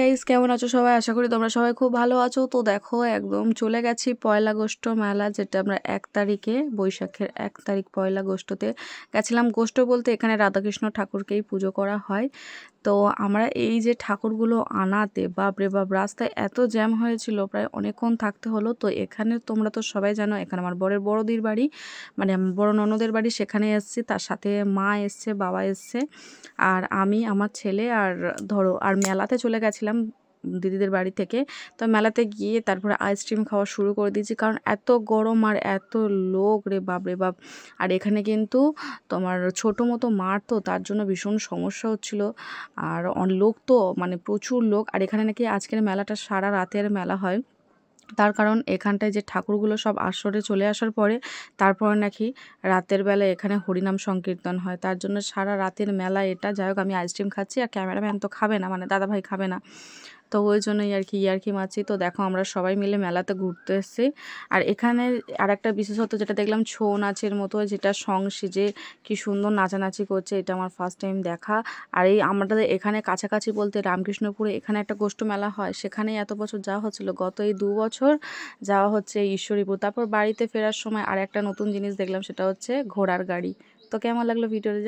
Guys কেমন আছো সবাই? আশা করি তোমরা সবাই খুব ভালো আছো। তো দেখো, একদম চলে গেছি পয়লা গোষ্ঠ মেলা, যেটা আমরা এক তারিখে, বৈশাখের এক তারিখ পয়লা গোষ্ঠতে গেছিলাম। গোষ্ঠ বলতে এখানে রাধাকৃষ্ণ ঠাকুরকেই পুজো করা হয়। তো আমরা এই যে ঠাকুরগুলো আনাতে, বাপরে বাপ, রাস্তায় এত জ্যাম হয়েছিল, প্রায় অনেকক্ষণ থাকতে হলো। তো এখানে তোমরা তো সবাই জানো, এখানে আমার বরের বড়দির বাড়ি মানে বড় ননদের বাড়ি সেখানে এসছি। তার সাথে মা এসছে, বাবা এসছে। আর আমি, আমার ছেলে আর ধরো, আর মেলাতে চলে গেছিলাম। দিদিদের বাড়ি থেকে। তো মেলাতে গিয়ে তারপরে আইসক্রিম খাওয়া শুরু করে দিয়েছি। কারণ এত গরম আর এত লোক রে বাপ রে বাপ। আর এখানে কিন্তু তোমার ছোট মতো মার তো, তার জন্য ভীষণ সমস্যা হচ্ছিল। আর লোক তো মানে প্রচুর লোক। আর এখানে নাকি আজকের মেলাটা সারা রাতের মেলা হয়। তার কারণ এখানটায় যে ঠাকুরগুলো সব আসরে চলে আসার পরে, তারপর নাকি রাতের বেলা এখানে হরিনাম সংকীর্তন হয়। তার জন্য সারা রাতের মেলা এটা। যাই হোক, আমি আইসক্রিম খাচ্ছি আর ক্যামেরাম্যান তো খাবে না মানে দাদাভাই খাবে না। তো ওই জন্যই আর কি ইয়ার্কি মারছি। তো দেখো আমরা সবাই মিলে মেলাতে ঘুরতে এসেছি আর এখানে আর একটা বিশেষত যেটা দেখলাম, ছৌ নাচের মতো যেটা সং সেজে কি সুন্দর নাচানাচি করছে, এটা আমার ফার্স্ট টাইম দেখা। আর এই আমাদের এখানে কাছাকাছি বলতে রামকৃষ্ণপুরে এখানে একটা গোষ্ঠ মেলা হয়। সেখানে এত বছর যাওয়া হচ্ছিল, গত এই দু বছর যাওয়া হচ্ছে ঈশ্বরীপুর। তারপর বাড়িতে ফেরার সময় আর একটা নতুন জিনিস দেখলাম, সেটা হচ্ছে ঘোড়ার গাড়ি। তো কেমন লাগল ভিডিওটা